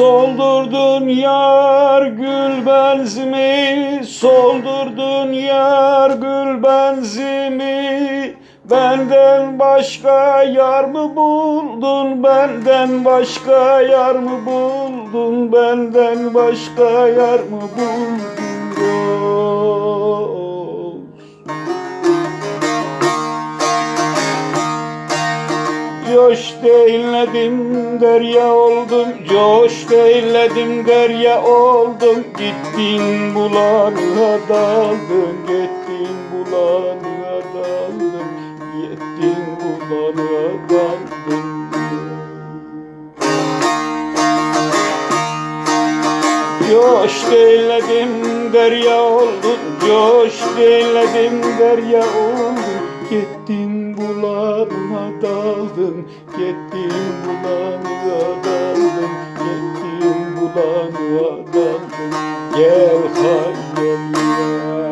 Soldurdun yar gül benzimi Soldurdun yar gül benzimi. Benden başka yar mı buldun Benden başka yar mı buldun Benden başka yar mı buldun Coş değilledim derya oldum. Coş değilledim derya oldum. Gittin bulanığa daldın Gittin bulanığa daldın Gittin bulanığa daldın Coş değilledim derya oldum. Coş değilledim derya oldum. Gittin bulanığa daldın Gittin bulanığa daldın Gittin bulanığa daldın. Gel hayal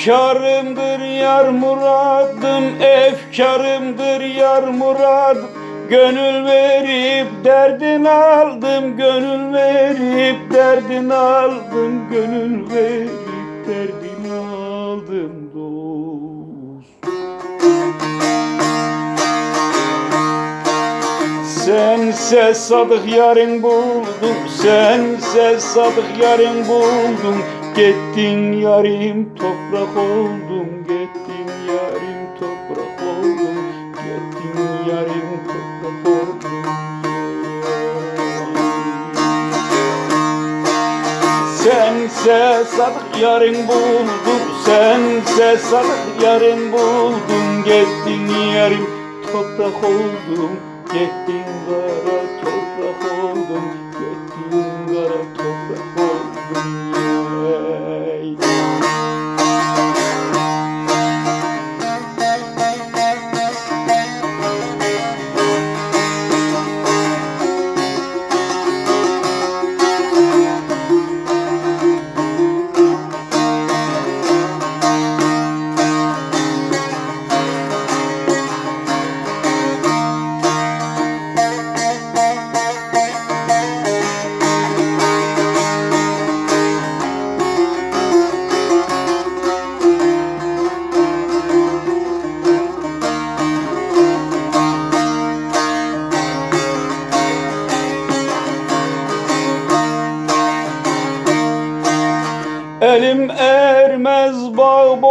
Efkarımdır yar muradım, efkarımdır yar muradım. Gönül verip derdin aldım, gönül verip derdin aldım. Gönül verip derdin aldım dost. Sense sadık yarın buldum, sense sadık yarın buldum Gittin yarim toprak oldum, gittin yarim toprak oldum Gittin yarim toprak oldum. Sense sadık yarın buldum, sense sadık yarın buldum Gittin yarim toprak oldum, gittin kara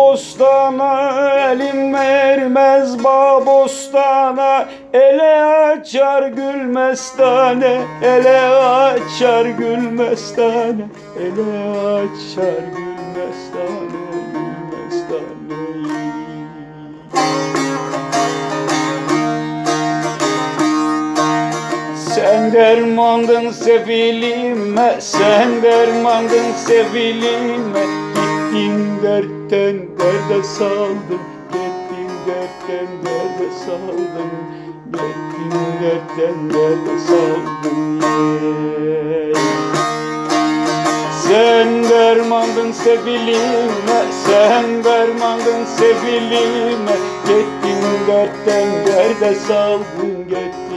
bostana, elim ermez bağ bostana Ele açar gül mestane, ele açar gül mestane Ele açar gül mestane, gül mestane Sen dermandın sefilime, sen dermandın sefilime Gittin dertten derde saldın, gittin dertten derde saldın Gittin dertten derde saldın yeah. Sen dermandın sevilime, sen dermandın sevilime Gittin dertten derde saldın, gittin